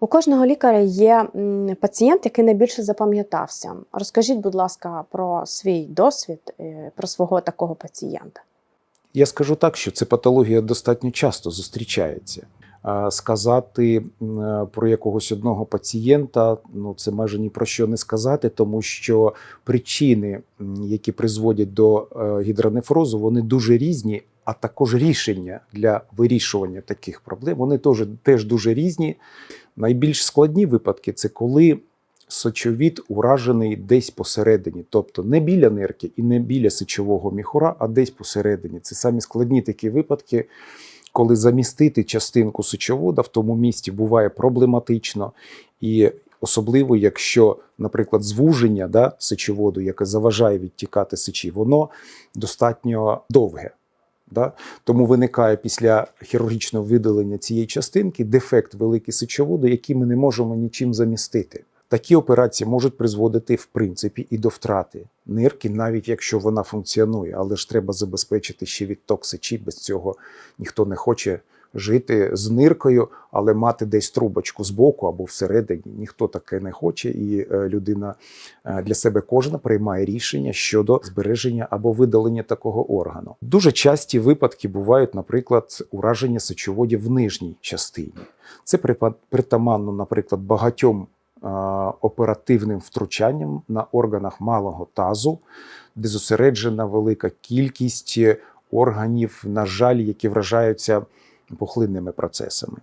У кожного лікаря є пацієнт, який найбільше запам'ятався. Розкажіть, будь ласка, про свій досвід, е, про свого такого пацієнта. Я скажу так, що ця патологія достатньо часто зустрічається. А Сказати е, про якогось одного пацієнта, ну це майже ні про що не сказати, тому що причини, які призводять до е, гідронефрозу, вони дуже різні, а також рішення для вирішування таких проблем, вони теж, теж дуже різні. Найбільш складні випадки це коли сечовід уражений десь посередині, тобто не біля нирки і не біля сечового міхура, а десь посередині. Це самі складні такі випадки, коли замістити частинку сечовода в тому місці буває проблематично. І особливо, якщо, наприклад, звуження да, сечоводу, яке заважає відтікати сечі, воно достатньо довге. Да? Тому виникає після хірургічного видалення цієї частинки дефект великий сечоводу, який ми не можемо нічим замістити. Такі операції можуть призводити в принципі і до втрати нирки, навіть якщо вона функціонує, але ж треба забезпечити ще відток сечі. Без цього ніхто не хоче жити з ниркою, але мати десь трубочку з боку або всередині. Ніхто таке не хоче, і е, людина е, для себе кожна приймає рішення щодо збереження або видалення такого органу. Дуже часті випадки бувають, наприклад, ураження сечоводів в нижній частині. Це притаманно, наприклад, багатьом оперативним втручанням на органах малого тазу, де зосереджена велика кількість органів, на жаль, які вражаються пухлинними процесами.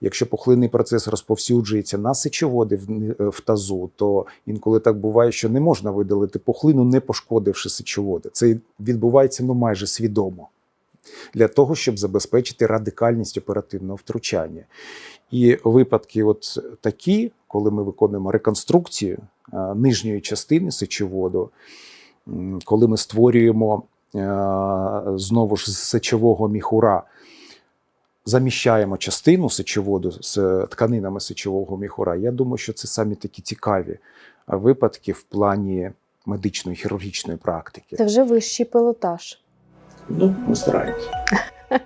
Якщо пухлинний процес розповсюджується на сечоводи в, тазу, то інколи так буває, що не можна видалити пухлину, не пошкодивши сечоводи. Це відбувається ну майже свідомо для того, щоб забезпечити радикальність оперативного втручання. І випадки, от такі, коли ми виконуємо реконструкцію е, нижньої частини сечоводу, коли ми створюємо е, знову ж сечового міхура, заміщаємо частину сечоводу з тканинами сечового міхура. Я думаю, що це самі такі цікаві е, випадки в плані медичної хірургічної практики. Це вже вищий пілотаж. Ну, ми стараємося.